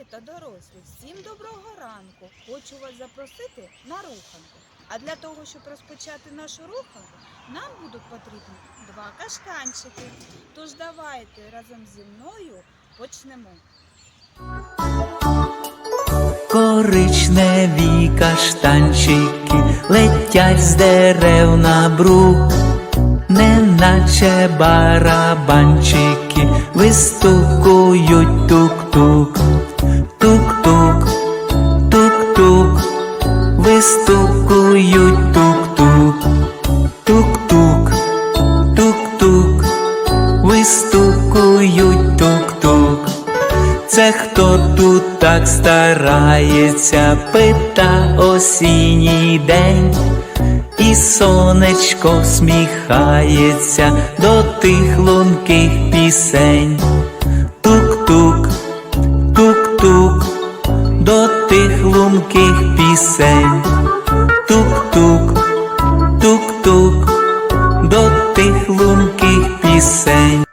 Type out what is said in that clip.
Діти та дорослі, всім доброго ранку! Хочу вас запросити на руханку. А для того, щоб розпочати нашу руханку, нам будуть потрібні два каштанчики. Тож давайте разом зі мною почнемо. Коричневі каштанчики летять з дерев на брук, неначе барабанчики вистукують тук-тук, вистукують тук-тук, тук-тук, тук-тук, вистукують тук-тук. Це хто тут так старається, пита осінній день, і сонечко сміхається до тих лунких пісень. Тих лумких пісень. Тук-тук, тук-тук, до тих лумких пісень.